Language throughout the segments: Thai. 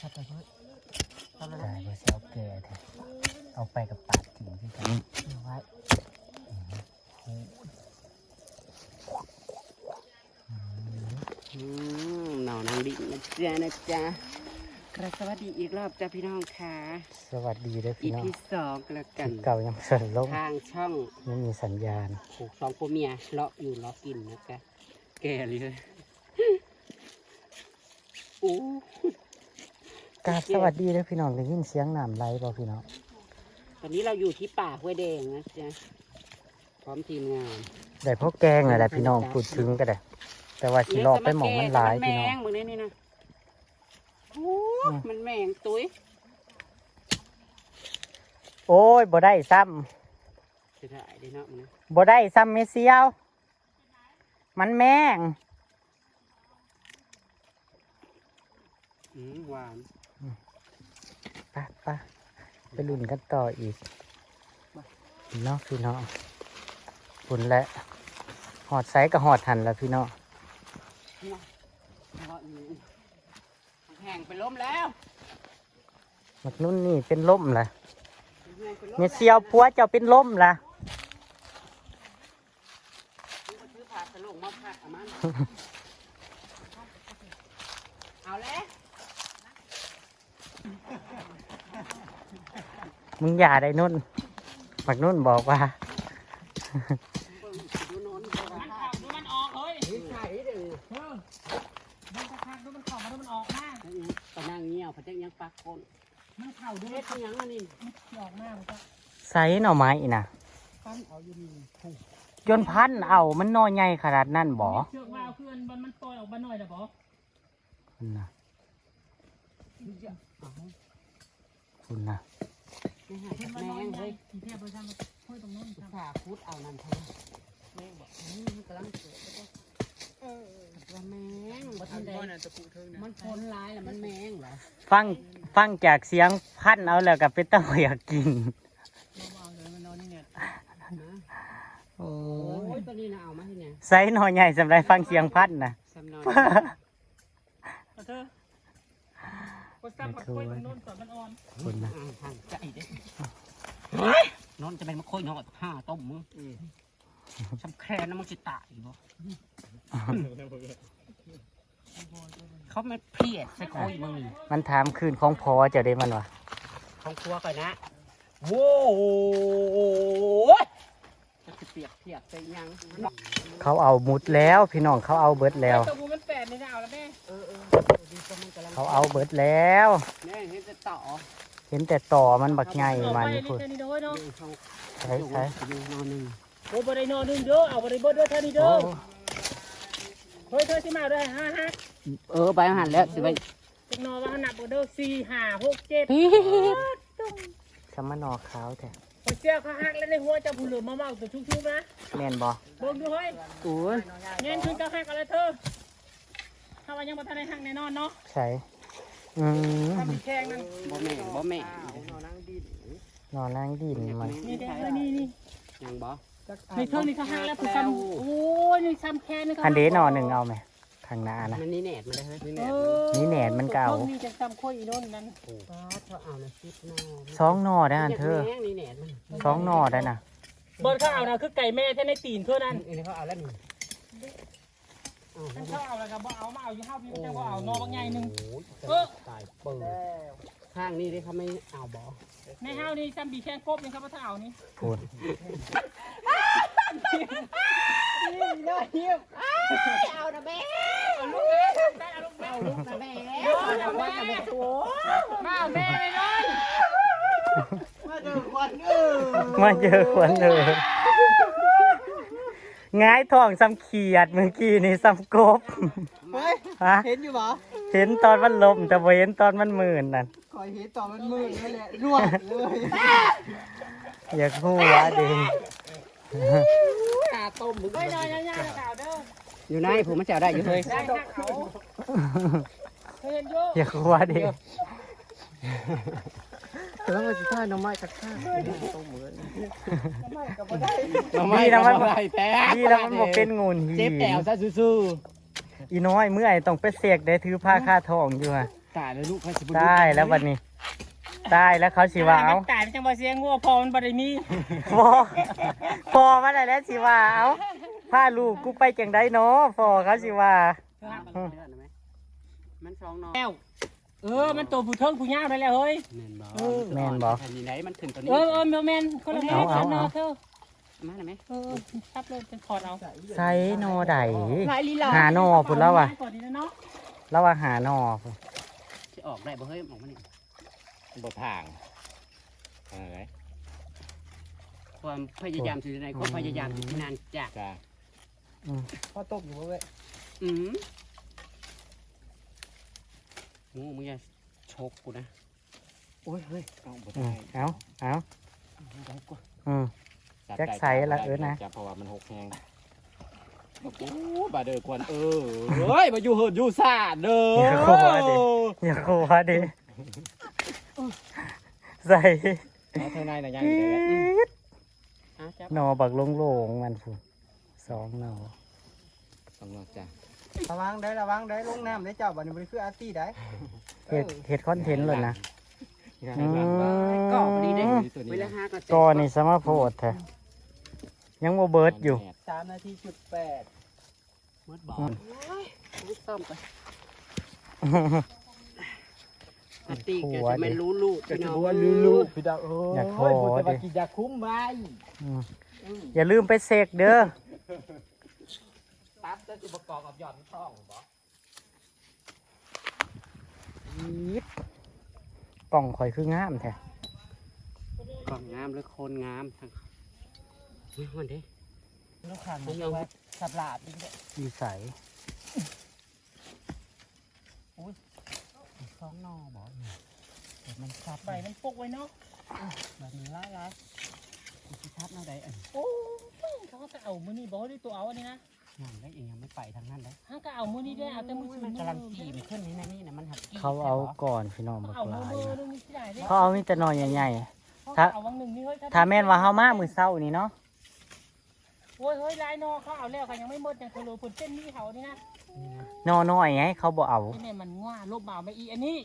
ขับไปเพื่อทำอะไรตายบ่เสียวแก่แท้เอาไปกับปากกินคือกันเอาไว้อืมหนอนางดินนะจ๊ะนะจ๊ะกระสวัสดีอีกรอบจ้ะพี่น้องค่ะ สวัสดีเด้ออีพี่น้องพีสองก็แล้วกันเก่ายังสั่นลงทางช่องไม่มีสัญญาณผูกสองผัวเมียเลาะอยู่เลาะกินนะจ๊ะแก่เลยโอ้ กราบสวัสดีเด้อพี่น้องได้ยินเสียงน้ำไหลบ่พี่น้องตอนนี้เราอยู่ที่ป่าห้วยแดงนะจ๊ะพร้อมทีมงานได้พวกแกงเลยแหละพี่น้องพูดถึงก็ได้ แต่ว่าสิรอไปหมองมันหลายแมพี่น้องงมึงนี่นี่นะโอ้อืมมันแมงตุ้ยโอ้ยบ่ได้ซ้จะถ่ายได้เนาะมึงนะำบ่ได้ซ้ำเมเซียว มันแม่งอืมหวานไปไปไปลุ้นกันต่ออีกเนาะพี่น้องปุ่นและหอดไซกับหอดหันแล้วพี่น้องเพราะนี่แห้งไปล้มแล้วมักนุ่นนี่เป็นล่มล่ะแห้งไปล้มเมเซียวผัวเจ้าเป็นล่มล่ะซื้อผักตะลุงมาผักเอามันเอาแล้ว มึงอย่าได้นุ่นมักนุ่นบอกว่าดูโนข้ามันออกเฮ้ยใช่เด้อเออมันจะพักดูมันเข้ามาดูมันออกมาปะนั่งเงี้ยวพะเจ้ายังปักคนมันเข้าดูเฮ็ดยังอันนี้มันออกมามันก็ไซหน่อไม้น่ะพันเอาอยู่นี่โอ้ยจนพันเอามันนอใหญ่ขนาดนั้นบ่เชือกว่าเอาเพื่อนมันมันปล่อยออกมาหน่อยนะบอคุณนะคุณนะ บ่ทันได้มันพ้นร้ายแล้วมันแมงเหรอฟังฟังจากเสียงพันเอาแล้วกับเป็นต้อยากกินเอาเลยมันนอนนี่เนี่ยโอ้โอ้ยตัวนี้นะเอามาที่เนี่ยไซหน่อใหญ่สำหรับฟังเสียงพันนะสำนอนเอาเธอก็ซ้ำกับห้วยตรงโน้นก่อนมันอ่อนคุณนะอ่าทางใจเด้นอนจะเป็นมะโคยนอนห้าต้มมึงสำแค่นะมึงจะตายบ่ เขาไม่เพลียดใส่โคยมึงมันถามคืนของพอเจะได้มันวะของครัวก่อนนะโว้ยจะเปียกเปียกไปยังเขาเอาหมุดแล้วพี่น้องเขาเอาเบิดแล้วตัวบูมันแปดนี่นะเอาแล้วแม่เออเออดีก็มันกำลังเขาเอาเบิดแล้วแม่เห็นจะต่อเห็นแต่ต่อมันบักใหญ่มันนี่พูดแค่นี้เด้อเนาะเดินเข้าใช่ใช่อยู่นอนหนึ่งโอ้บริโนหนึ่งเด้อเอาบริบดเด้อแค่นี้โอ้เด้อเฮ้ยเธอสิมาได้ห้าห้า เออไปอาหารแล้วสิไปจักนอว่าหนักกว่าเด้อสี่ห้าหกเจ็ดชะมานอขาวแท้พอเจ้าเขาหักแล้วในหัวจะผู้เหลือมาเมาตัวชุกๆนะแม่นบ่เบิ่งดูเฮ้ยโอ้ยเงินคืนเจ้าหักอะไรเธอถ้าว่ายังบ่ทันได้หักแน่นอนเนาะใช่อืมถ้ามีแข้งนั่นบ่แม่งบ่แม่งนอนนั่งดินมันนี่เด้อนี่นี่ยังบ่นี่เธอนี่เขาหักแล้วผู้ซ้ำโอ้ยนี่ซ้ำแค่นี่เขาอันเดนอหนึ่งเอาไหม ทางหน้านะมันนี่แหนดมาได้เฮ้ยเออนี่แหนนมันเก่านี่จะซ้ำค่อยอีโน่นนั่นป้าเธอเอานะคิดนอสองหนอได้อันเธอแม่งนี่แหนดมันสองหนอได้นะบนเขาเอานะคือไก่แม่แท้ในตีนเท่านั้นอันนี้เขาเอาแล้วนี่เอาฉันเขาเอาแล้วก็บ่เอามาเอาอยู่ห้าพี่จะบ่เอานอบางใหญ่หนึงโอ้ยตายเปิดข้างนี้ดิเขาไม่เอาบ่ในห้าวนี่ซ้ำบีแข้งกบนี่ครับว่าถ้าเอานี่พูด เอานะแม่เอาลูกแม่เอาลูกแม่เอาลูกนะแม่เอาแม่มาเอาแม่เลยน้อยมาเจอควันเออมาเจอควันเลยง่ายท้องซ้ำเขียดเมื่อกี้นี่ซ้ำกบเฮ้ยฮะเห็นอยู่ปะเห็นตอนมันลมแต่บ่เห็นตอนมันหมื่นนั่นคอยเห็นต่อมันมืดนั่นแหละรวดเลยอยากหัวดิ ตาต้มมึงเฮ้ยน้อยย่าๆข่าวเด้ออยู่ไหนผมมาเจ้าได้อยู่เฮ้ยได้หักเอาเห็นอยู่อยากหัวดิแล้วมันจะท่าน้ำไม้จากข้าดีนะมันไรแท้ดีแล้วมันบ่เป็นงูหีเจ็บแอวซะสู้อีน้อยเมื่อยต้องไปเสกได้ถือผ้าคาท้องอยู่อะๆตายแล้วลูกเขาสิบ่ตายแล้ววันนี้ ตายแล้วเขาสิว่าเอาตายจังบ่เสียงัวพอมันบ่ได้มีพอพอมาได้แล้วสิว่าเอาพาลูกกูไปจังได้เนาะพอเขาสิว่ามันสองนอแล้วเออ มันตัวผู้เทิงผู้ยาวได้แล้วเฮ้ยแม่นบ่แม่นบ่อันนี้ไหนมันขึ้นตัวนี้ เออเออแม่นคนละแม่เอาเอาเนาะเอาเธอมาได้ไหมเออซับเลยจะถอดเอาใส่นอใดหลายลีลาหานอพุ่นแล้วว่ะก่อนนี้นะเนาะแล้วว่าหานอพุ่นสิออกได้บ่เฮ้ยออกมานี่ บททางอะไรความพยายามสิในความพยายามสินานจากจ้าพอตกอยู่เว้ยอืมโอ้มึงอย่าชกกูนะโอ้ยเฮ้ยเอาบทอืทามงเอาเอาได้กว่าอืมจับแจ็คได้ใส่ละเอิ้นนะจับเพราะว่ามันหกแหงโอ้โหบาเดอร์กวนเออเฮ้ยมาอยู่เหินอยู่ซ่าเด้ออย่าโกลัวดิอย่าโกลัวดิ ใส่เอาเท่าไหร่นะยังอยู่เลยอะจับนอบักโล่งๆมันพุ่นสองนอต้องรอจ้าระวังได้ระวังได้ลงน้ำได้เจ้าบัดนี้มันคืออาร์ตี้ได้เฮ็ดเฮ็ดคอนเทนต์เลยนะอืมก็พอดีได้เวลาห้าก็เสร็จก่อนนี่สมาโพดแท้ยังบ่เบิดอยู่ สามนาทีจุดแปดมืดบอลซ่อมไป อาตีแกจะไม่รู้ลูกก็พี่จะน้องบอกว่าลูกๆพี่ดาวเอออยากขอโอ้ยแต่ว่าดิกินยาคุ้มไว้อืมอย่าลืมไปเสกเด้อตัดแล้วจะประกอบกับหย่อนท้องบ่อี๊ดกล่องข่อยคืองามแท้กล่องงามหรือโคนงามทั้งนี่มันเด้ ลูกขันมันเอาไว้สับหลาดอีกแล้วดีใส สองนอบ่มันซับใบมันปกไว้เนาะแบบนี้ร้ายร้ายสิทับเอาได้อันโอ้ยเขาก็เอามือนี่บอกได้ตัวเอาอันนี้นะงามได้เองยังไม่ไปทางนั้นได้ห้างก็เอามือนี่ได้เอาแต่มือมันกำลังกีมขึ้นนี่นะนี่นะมันหักกีเขาเอาก่อนพี่น้องบักเอาหมืลาอยมือนะนึงนี่ที่ไหนได้เขาเอามีแต่หนอยใหญ่ถ้าเอาวังหนึ่งนี่เฮ้ยๆถ้าแม่นว่าเฮามามื้อเช้านี่เนาะโอ้ยเฮ้ยลายนอเขาเอาแล้วกันยังไม่หมดยังโคโลผลเส้นนี่เขานี่นะ นอน้อยไงเขาบ่เอาไอ้แม่มันง่าลบเบาไม่อีอันนี้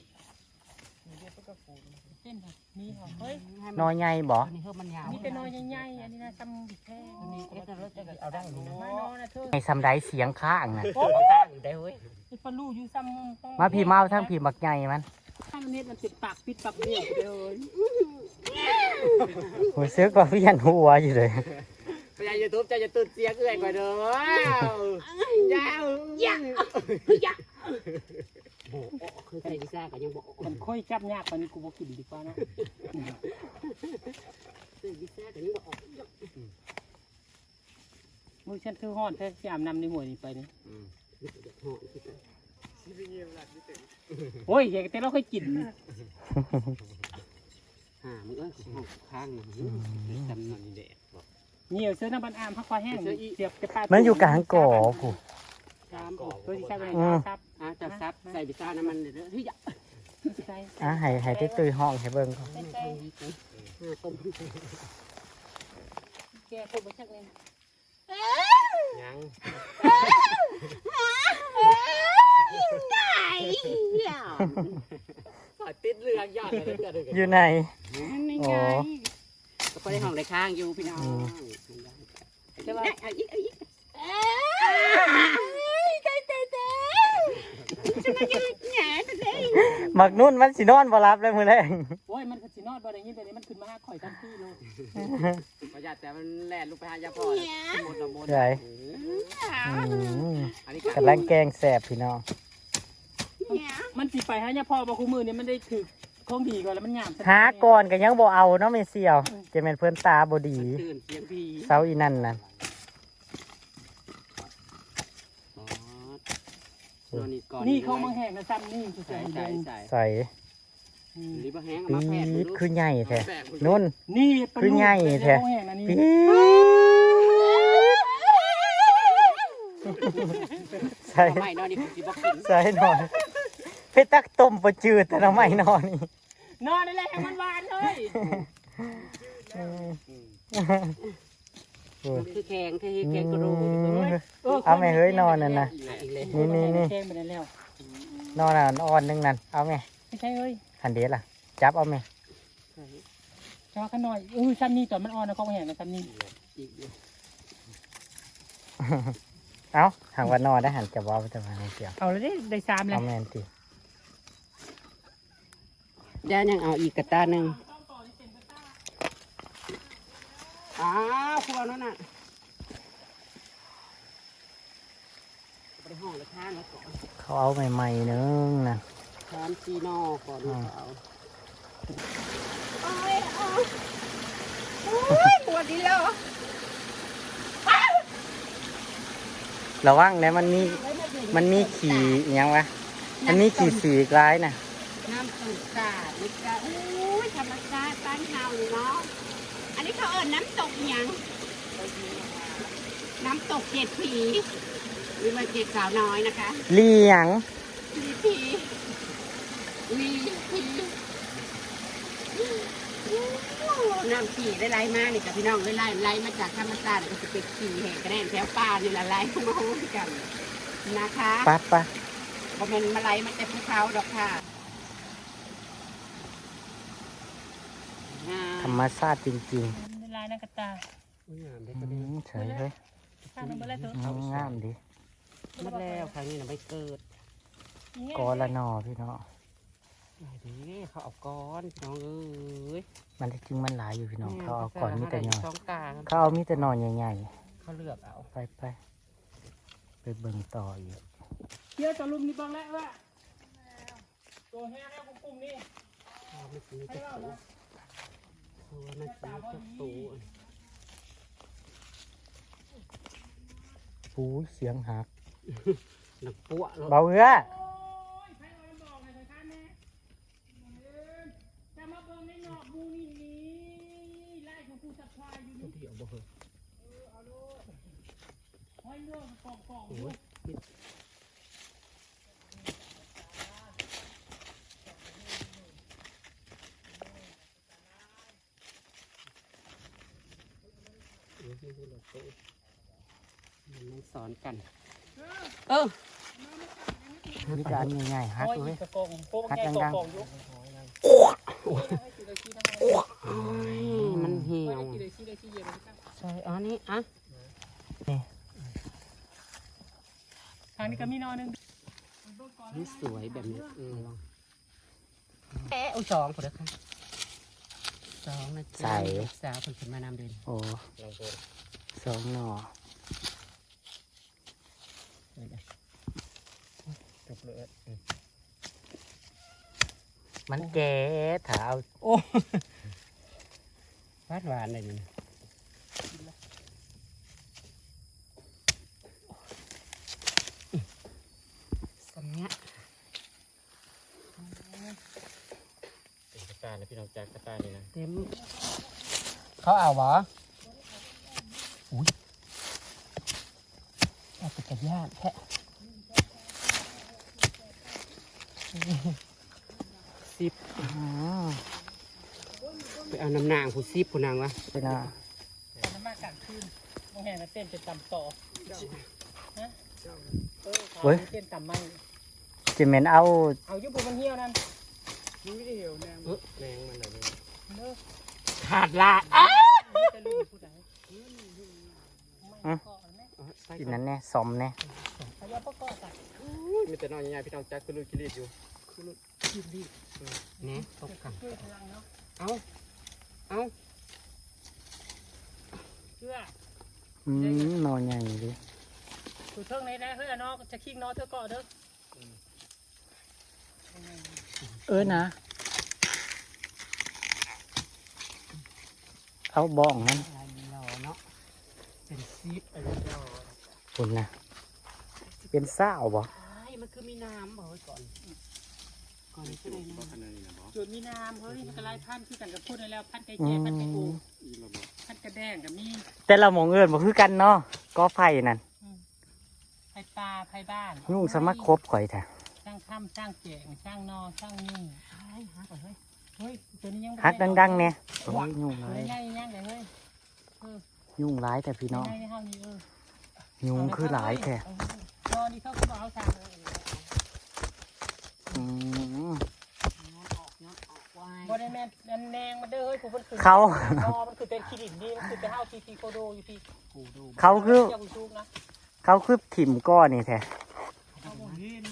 เส้นนี่เขาเฮ้ยนอใหญ่บ่นี่เพิ่มมันยาวนี่เป็นนอใหญ่ๆอันนี้นะซ้ำดิแท้นี่เอสรถจะเอาได้นี่นะมานอนะเธอให้ซำใดเสียงข้างน่ะโอ้ข้างอยู่ได้เว้ยไอ้ปลาลูอยู่ซ้ำมาพี่มาเอาทั้งพี่บักใหญ่มันถ้ามันเน็ตมันติดปากปิดปากเบี้ยวเลยรู้สึกว่าเวียนหัวอยู่เลย พยายยูทูบจะจะตื่นเสียงเอื่อยกว่าเด้อยาวยาวยาโบคือใครที่ซ่าก็ยังบอกมันค่อยจับยากกว่านี้กูบอกกินดีกว่านะคือที่ซ่าก็ยังบอกมึงฉันคือห่อนแท้ที่อาบน้ำในหัวนี่ไปนี่โอ้ยอยากแต่เราเคยกินห่ามึงเอ้ยข้างนะจำนวนนี่แดดบอก เหนียวเสื้อน้ำบันอามพักควายแห้งเสียบจะปามันอยู่กลางก่อผู้ตามบอกตัวที่ใช้เป็นอืมครับอะจับซับใส่บิซ่าน้ำมันเด้อเฮ้ยอย่าใช่อะให้ให้ได้ตุ้ยห้องให้เบิ่งก่อนห้าต้มแกคนมาชักเลยยังสอยติดเรือยอดเลยเกิดอยู่ไหนนี่อ๋ไงอ ก็ไปในห้องในข้างอยู่พี่น้องอืมใช่ป่ะเอาอีกเอาอีกมักนุ่นมันสินอนบ่รับเลยมื้อแรงโอ้ยมันก็สินอดบ่ได้ยินแต่นี้มันขึ้นมาหาข่อยทันทีเลยประหยัดแต่มันแล่นลูกไปหายาพ่อหมดละหมดใช่อืมอันนี้กำลังแกงแสบพี่น้องมันสิไปหาเนี่ยพ่อบ่คู่มือนี่มันได้ถือ ของดีก่อนแล้วมันงามหาก่อนก็ยังบ่เอาเนาะแม่เสี่ยวจะเป็นเพื่อนตาบ่ดีตื่นเสียงพีเซาอีนั่นน่ะนี่ก่อนนี่เขามาแห้งนะซ้ำนี่คือใส่ใส่ใส่ใส่ใส่หรือว่าแห้งปีมาแพทย์๊ดคือใหญ่แท้นุ่นนี่คือใหญ่แท้เขาแห้งนะนี่ปี๊ดใส่ไม่นอนนี่ผมสิบอกกินใส่หน่อย เพชรตักต้มบ่จืดแต่น้ำไม่นอนนี่นอนได้เลยให้มันหวานเลยมันคือแข็งที่แข็งกระดูกเอาแม่เฮ้ยนอนนั่นนะอีกเลยนี่นี่นี่แห้งไปแล้วนอนอะอ่อนหนึงนั่นเอาไหมไม่ใช่เฮ้ยหันเดียล่ะ จับเอาไหมจอกันหน่อยอุ้ยซ้ำนี่ตอนมันอ่อนนะเขาแห่งกันซ้ำนี่อีกอยู่เอาหางว่านอนได้หันจะว่าไปจะมาให้เสียวเอาเลยได้ได้สามเลยเอาแมนติ ย่ายังเอาอีกกระตาหนึ่งอ้าวพวกนั้นน่ะไปห้องละข้างแล้วก่อนเขาเอาใหม่ๆนึงนะทานซีนอก่อนนะเอาปวดดีแล้วระวังนะมันมีมันมีขี่อิหยังวะมันมีขี่สีกร้ายนะ น้ำสุกาดนี่ก็อุ้ยธรรมชาติบ้านเฮาเลยเนาะ อันนี้เขาเอิญน้ำตกหยัง น้ำตกเจ็ดผีมีมาเจ็ดสาวน้อยนะคะเลี้ยงผีผีวีผีน้ำขี่ได้ไล่มานี่กับพี่น้องได้ไล่ไล่มาจากธรรมชาติก็จะเป็นขี่แห่กระแดนแถวป่านี่แหละไล่มาห้องกันนะคะปัดปะเพราะมันมาไล่มาจากภูเขาดอกค่ะ ธ รรมชาติจริงลายนักกระตาๆอืมเฉยเลยข้างลงไปเลยเถอะอืมงามดีมาแล้วครั้งนี้นะไม่เกิดกอละนอพี่น้องไหนดีเขาเอาก้อนพี่น้องเอ้ยมันที่จริงมันหลายอยู่พี่น้องเขาเอาก่อนมีแต่หน่อยสองกลางเขาเอามีแต่หนอนใหญ่เขาเลือกเอาๆไปไปไปเบิ่งต่ออีกเยอะต่อลุมนี่บ้างแล้วว่าตัวแห้งแล้วกุ้มนี่เอาไม่ซื้อจะตูตัวมันซื้อ จะตูปูเสียงหักหนักปั้วแล้วเบาเอื้อ จะมาเบิ่งในหนอกมูนี่นี่ไล่ของผู้สัตว์ควายอยู่นี่ เดี๋ยวบ่เหอะ ห้อยเรื่องกองกอง โอ้ยมัน สอนกัน เออมีแต่อันใหญ่ๆหักห้อยเลยกระกองโป๊ะแก่กองกองอยู่มันเหี่ยวกี่เลยกี่เลยกี่เย็นใช่อ๋อนี่อะทางนี้ก็มีนอนนึงนี่สวยแบบนี้เออลองเอ๊ะเอาสองพอแล้วค่ะสองนะจ๊ะลูกสาวคนขึ้นมานำเดินโอ้สองหน่อ จบเลย มันแก่ถ้าเอาโอ้หวานหวานเลยนี่สำเนี้ยเป็นกระตาเลยพี่น้องจากกระตานี่นะเต็มเขาเอาบ่อุ้ยเอาไปกระยานแค่ สิบอืมไปเอาน้ำนางผู้สิบผู้นางวะพี่น้องน้ำมากกันขึ้นมองแห่นะเต้นจะจำต่อนะเออเขาเต้นจำไม่จิเมนเอา เอายุบมันเหี่ยวนั่นมันไม่ได้เหี่ยวแนงแนงมันเลยเลิกขาดละอ้าจะลืมผู้ใดไม่ก็แม่กินนั้นแน่ซอมแน่พยาประกอบกันมีแต่น้อยใหญ่ๆพี่น้องจากคือลูกกิริตอยู่ เนี่ยตกกันช่วยพลังเนาะเอาเอาเพื่ออืมหนอนใหญ่ดิถูกเทิงในได้เฮ้ยน้องจะคิงน้องเธอก่อเด้อเออนะ เอาบ้องมันอะไรรอเนาะเป็นซีดอะไรรอคุณนะเป็นเศร้าวบ่ไอ้มันคือมีน้ำบอกไว้ก่อน ก่อนที่ไหนก็นะขนาดนี้นะบอสจุดมีน้ำเฮ้ยมันก็ไล่พันธุ์คือกันกับพูดได้แล้วพันธุ์ไก่อืแก่พันธุ์ไก่ปูมอีระบอกพันธุ์กระแดงกับมีแต่เราหมองเอิญบ่คือกันเนาะก็ไฟนั่นไผ่ปลาไผ่บ้านยุ่งสมัครครบข่อยแท้สร้างถ้ำสร้างแจงสร้างนอสร้างยุ่งเฮ้ยฮักเฮ้ยเฮ้ยตัวนี้ยังฮักดังๆเนี่ยโอ้ยยุ่งเลเลยยง่ายยังเลยเฮ้ยยุ่งร้ายแต่พี่น้องง่ายในห้องนี้เออ ยุงคือหลายแท้นอนนี่เขาก็บอกเอาทาง อืม ย้อนออกย้อนออกไว้ บ่ได้แม่นอันแนงมันเด้อเฮ้ยกูมันคือเขานอมันคือเป็นคิรินดีมันคือเป็นเฮาทีทีโคโดอยู่พี่เขาคือ เจ้ากูชุกนะเขาคือถิ่มก้อนนี่แท้เอาบ่เห็น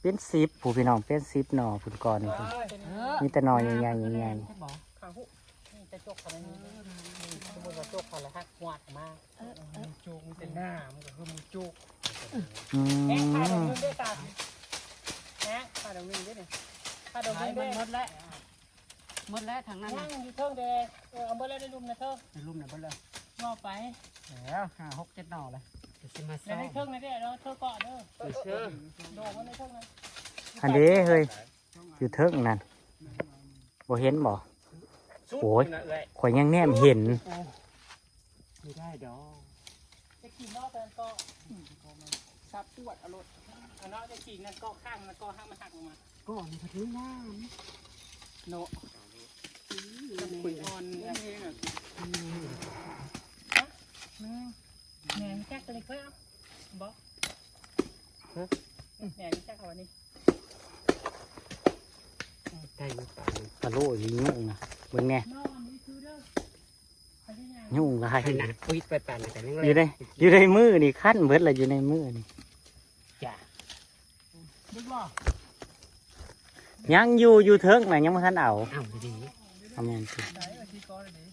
เป็นซิปผู้พี่น้องเป็นซิปหน่อพุ่นก้อนนี่พุ่นเป็นเออมีแต่หน่อใหญ่ๆใหญ่ใช่บอกข้างหุนี่จะจกขนาดนี้นี่สมมุติว่าจกขนาดฮักหวาดมามึงจุกมันเป็นหน้ามันก็คือมึงจุกๆอืแอ๊ะขาดอกมนึงด้วยกันแอ๊ะขา ดอกนึงด้วยนี่ขาดอกนึขายงมัด้วนยหมดแล้วหมดแล้วทางนั้นนั่งอยู่เทิงเดงเออเอาเบอร์แล้วได้ลุมนะเทิงในรุ่มไหนหมดแล้วงอไปแล้วห้าหกเจ็ดหน่อเลยจะสิมาในซ่อมในเทิงนะเด้อเนาะเทิงเกาะเด้อเชื่อโดดมาในเทิงนะอันนี้เฮ้ยอยู่เทิงนั่นบ่เห็นบ่ โอ้ยข่อยยังแนมเห็น ไม่ได้ดอกจะขี่นอกแต่ก็ซับปวดอารมณ์ อันนั้นจะขี่นั่นก็ข้างนั่นก็ห้างมันหักลงมาก่อนพัดนี้น้โนำคุยอ่อนเนี่ยแม่แม่แจ๊กเลยเพื่อนบอกแม่แจ๊กเอาวันนี้ได้อยู่ป่าตะโลอยู่ยุ่งนะเบิ่งแน่นอนนี่คือเด้อไปที่ไหนยุ่งหลายให้หนักปุ้ยไปป่านแต่ยังอยู่ในอยู่ในมือนี่ขั้นเบิดละอยู่ในมือนี่ จ้ะ ดึกบ่ ยังอยู่อยู่เทิงน่ะยังบ่ทันเอาอ้าวดีเอาแม่นสิไหนเอาทีก่อนเลยดิ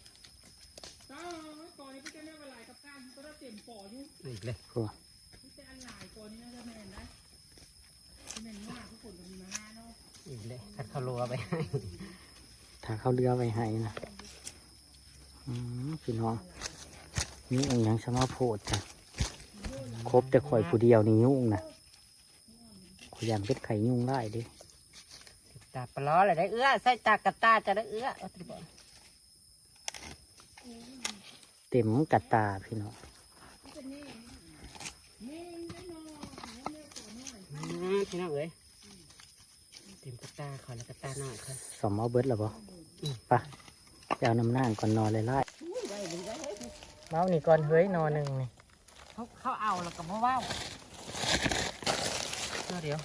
ก็ก่อนนี้พี่จะไม่เป็นไรกับการก็ได้เต็มปออยู่ๆอีกเลยพี่จะอันหลายก่อนนี้นะจะแม่นได้ที่แม่นมากทุกคนมีมาห้าเนาะอีกเลยคัดเขารัวไปให้ถ้าเขาเรือไว้ให้นะอืมพี่น้องนี่อันยังสมาโพดจ้ะครบแต่ข่อยผู้เดียวนี่ยุ่งนะข่อยยันเป็นไข่ยุ่งได้เดิตาปลาอะไรได้เอื้อใส่ตากระตาจะได้เอื้อเอาติบอกเต็มกัดตาพี่น้องอืมพี่น้องเอ้ยเต็มกระตาขอแล้วกระตาหน่อยค่ะสมเอาเบิดแล้วบ่ปะจะเอาน้ำหน้าก่อนนอนเลยไล่เมานี่ก่อนเฮ้ยนอนหนึ่งนี่เขาเขาเอาแล้วก็บ่เว้าเดี๋ยว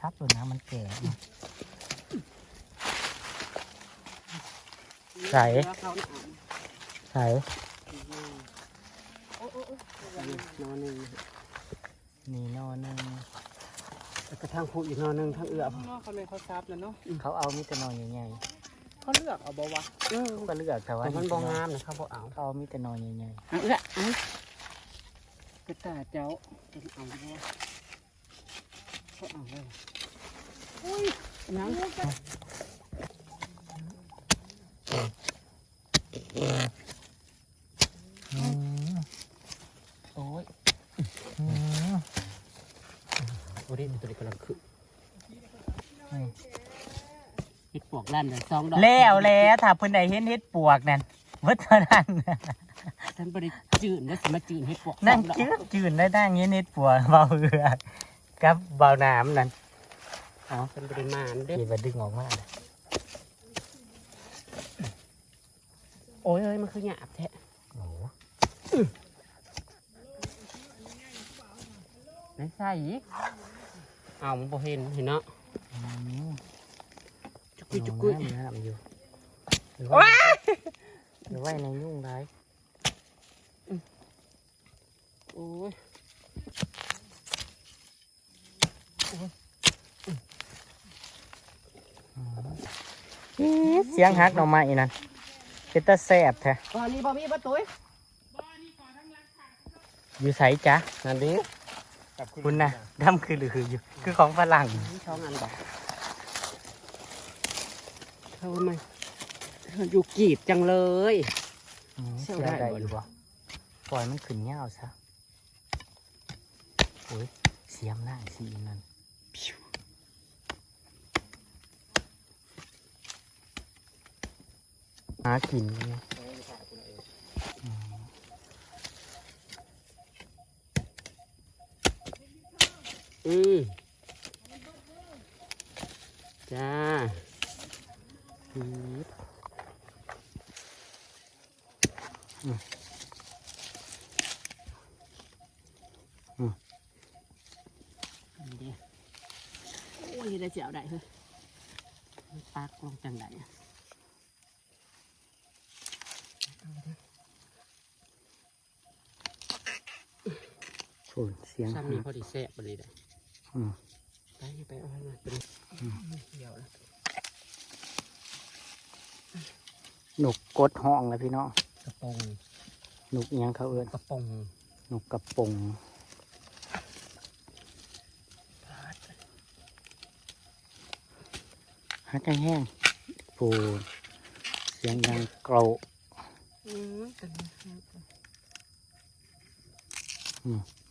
ชับตัวน้ำมันแก่ใส่เขาน่ะใส่นอนหนึ่งนี่นอนหนึ่งแล้วก็ทางพูดอีกนอนหนึ่งทางเอื้อข้างนอกเขาเป็นเขาซับนะเนาะเขาเอามีแต่นอนใหญ่เขาเลือกเอาบ่วะเออๆเขาก็เลือกแต่ว่าแต่มันบ่งามนะเขาบ่เอาเขาเอามีแต่นอนใหญ่เอาเอื้อเอากระตาเจ้าเป็นเอาบ่เขาเอาเลยอุ้ยน้ำๆอืมโอ้ยอืมโอ้ยตัวนี้กำลังขึ้นเฮ็ดปวกลั่นเลยสองดอกแล้วแล้วถ้าเพิ่นได้เห็นเฮ็ดปวกนั่นเบิดเท่านั้นฉันบริจืดแล้วสิมาจืดเฮ็ดปวกนั่งสอดอกจืดจืดได้ดังเห็นเฮ็ดปวกเบาเอือก กับเบาน้ำนั่นอ๋อเป็นปริมาณเด้อคิดว่าดึงออกมาเลยโอ้ยเอ้ยมันคือหยาบแท้โอ้โหไม่ใช่อีกเอามันบ่เห็นเห็นเนาะอืมจุกกุยจุกกุยน้ำน้ำอยู่หรือว่าหรือว่าในยุ่งไรโอ้ย เสียงฮักหน่อไม้นั่นเป็นตาแสบแท้ก่อนนี้บ่มีประตูอยู่ใสจ๊ะนั่นดิคุณนะดำคือหรืออยู่ คือของฝรั่งช่องอันบอกเขาทำไมอยู่กรีดจังเลยอืมเชี่เสียยวได้ได้บ่อยู่บ่ปล่อยมันขึ้นเงาวซะโอ้ยเสียมนั่งสีนั่น หากินเนี่ยอืมจ้าอืดนี่ได้เจียวได้เฮ้ยปักลงจังได อะฝุ่นเสียงซ้ำนี่พอดีแซ่บไปเลยได้อืมไปไปเอาให้มาเป็นเหี่ยวแล้วนกกดห้องเลยพี่น้องกระปงนกอิหยังเขาเอิ้นกระปงนกกระปงฮักแห้งๆปูเสียงดังเกราอืมเป็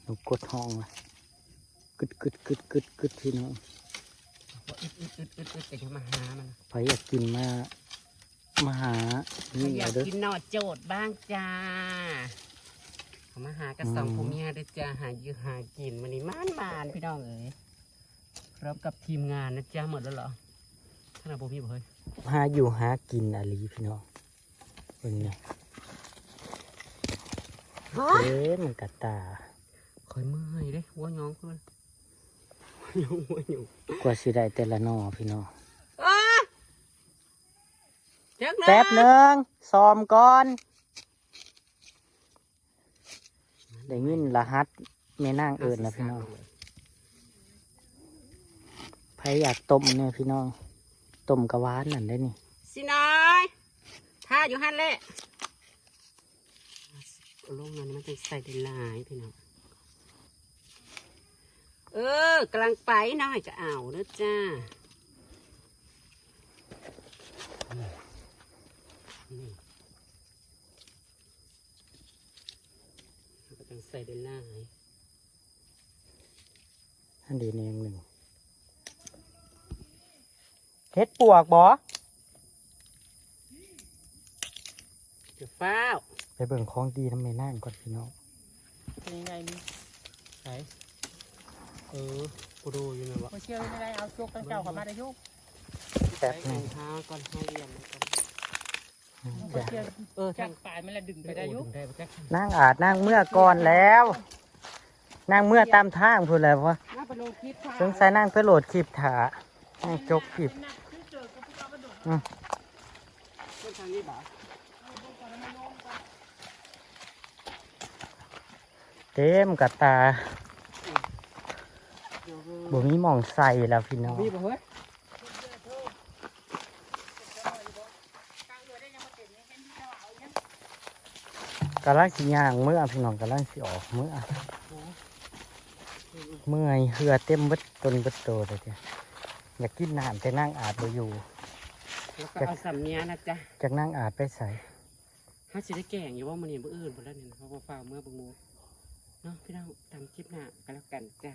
นนกกดห้องเลยกึดกึดกึดกึดกึดพี่น้องว่าอึดอึดอึดอึดอึดแต่จะมาหามันใครอยากกินมามาหานี่อยากกินหน่อโจดบ้างจ้ามาหากระสองอืมผมเมียเด้จ้าหาอยู่หากินมันนี่มานมานพี่น้องเอ๋ยพร้อมกับทีมงานนะจ้าหมดแล้วเหรอขนาดผมพี่บอกเฮ้ยหาอยู่หากินอะลีพี่น้องเบิ่งเนี่ยเอ๊ะมันกัดตา อยเมื่อยเด้หัวหยองเพื่อนหัวหยองหัวหยองกว่าสิได้แต่ละหนอพี่น้องอ้าจักนะแป๊บหนึ่งซ้อมก่อน ได้ยินรหัสแม่นางเอิญแล้วพี่น้องใครอยากต้มเนี่ยพี่น้องต้มกะหวานนั่นได้นี่สิน้อยท่าอยู่หันแหละเอาลงมานี่มันจะใส่ได้หลายพี่น้อง เออกำลังไปน้อยจะเอาเด้อจ้านี่เราก็ต้องใส่ได้หลายอันเดียวนี่ยังหนึ่งเฮ็ดปวกบ่เดี๋ยวฟ้าว ไปเบิ่งของดีทำไมนั่งก่อนพี่น้อง เป็นยังไงนี่ไหน เออกูดูอยู่นะวะมาเชื่อไม่ได้เอาโจกตั้งเจ้าเข้ามาได้อยุกแป๊บใส่หนึรองงเท้าก่อนให้เรียนก่อนมาเชื่อเออจาทากงปลายมันละดึงไปได้อยุถึงได้ปะจ๊ะนั่งอาจนั่งเมื่อก่อนแล้ว นั่งเมื่อตามทางพูดแล้ววะน่าไปลงคลิปค่ะสงสัยนั่งเพื่อโหลดคลิปถาให้จกคลิปเส้นทางนี้บ่าเต็มกับตาเดี๋ยว บ่มีหมองใส่แล้วพี่น้อง มีบ่เฮ้ยกำลังสิย่างเมื่อพี่น้องกำลังสิออกเมื่อเมื่อยเหือเต็มเบิดตนเบิดโตเลยจ้ะอยากกินน้ำแต่นั่งอาจบ่อยู่แล้วก็เอาสำเนียงนะจ๊ะจากนั่งอาจไปใส่ถ้าสิได้แก่งอยู่ว่ามันนี่มื้ออื่นพุ่นแล้วเนี่ยเพราะว่าฟ้าเมื่อบ่งูเนาะพี่น้องตามคลิปหน้าก็แล้วกันจ้ะ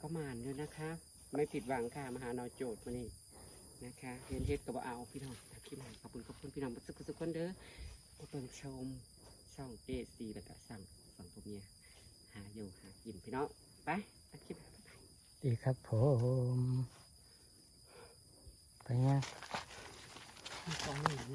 ก็มานอยู่นะคะ ไม่ผิดหวังค่ะมาหาหนอโจทย์มานี่นะคะเห็นเฮ็ดก็บ่เอาพี่น้องตามคลิปหน้าขอบคุณขอบคุณพี่น้องทุกทุกคนเด้อที่เบิ่งชมช่องเอซีแล้วก็สั่งสั่งพวกเนี้ยหาอยู่หากินพี่น้องไปตามคลิปหน้าดีครับผมไปเนี่ยสองหนึ่ง